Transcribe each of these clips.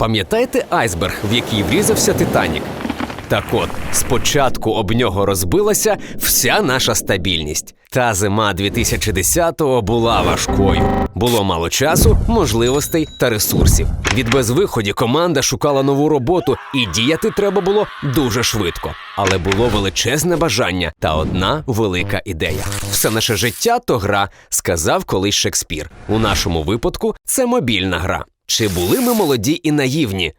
Пам'ятаєте айсберг, в який врізався Титанік? Так от, спочатку об нього розбилася вся наша стабільність. Та зима 2010-го була важкою. Було мало часу, можливостей та ресурсів. Від безвиході команда шукала нову роботу, і діяти треба було дуже швидко. Але було величезне бажання та одна велика ідея. Все наше життя то гра, сказав колись Шекспір. У нашому випадку це мобільна гра. Чи були ми молоді і наївні?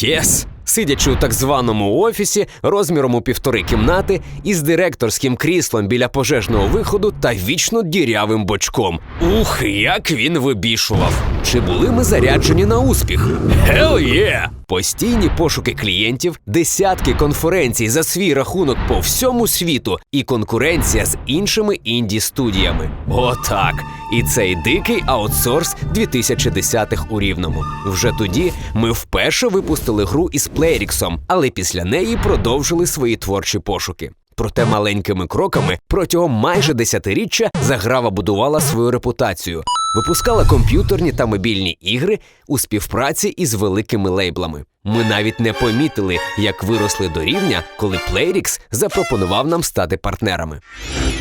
Єс! Сидячи у так званому офісі розміром у півтори кімнати із директорським кріслом біля пожежного виходу та вічно дірявим бочком. Ух, як він вибішував! Чи були ми заряджені на успіх? Hell yeah! Постійні пошуки клієнтів, десятки конференцій за свій рахунок по всьому світу і конкуренція з іншими інді-студіями. Отак. І цей дикий аутсорс 2010-х у рівному. Вже тоді ми вперше випустили гру із Плейріксом, але після неї продовжили свої творчі пошуки. Проте маленькими кроками протягом майже десятиріччя заграва будувала свою репутацію, випускала комп'ютерні та мобільні ігри у співпраці із великими лейблами. Ми навіть не помітили, як виросли до рівня, коли Playrix запропонував нам стати партнерами.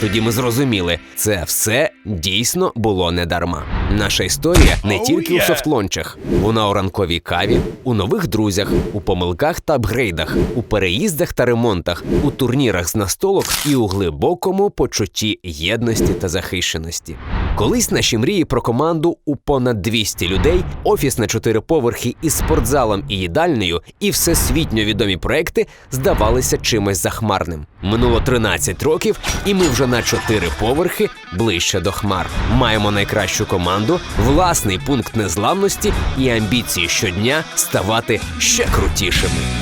Тоді ми зрозуміли, це все дійсно було не дарма. Наша історія не тільки у софтлончах, вона у ранковій каві, у нових друзях, у помилках та апгрейдах, у переїздах та ремонтах, у турнірах з настолок і у глибокому почутті єдності та захищеності. Колись наші мрії про команду у понад 200 людей, офіс на чотири поверхи із спортзалом і їдальнею, і всесвітньо відомі проекти здавалися чимось захмарним. Минуло 13 років, і ми вже на чотири поверхи ближче до хмар. Маємо найкращу команду, власний пункт незламності і амбіції щодня ставати ще крутішими.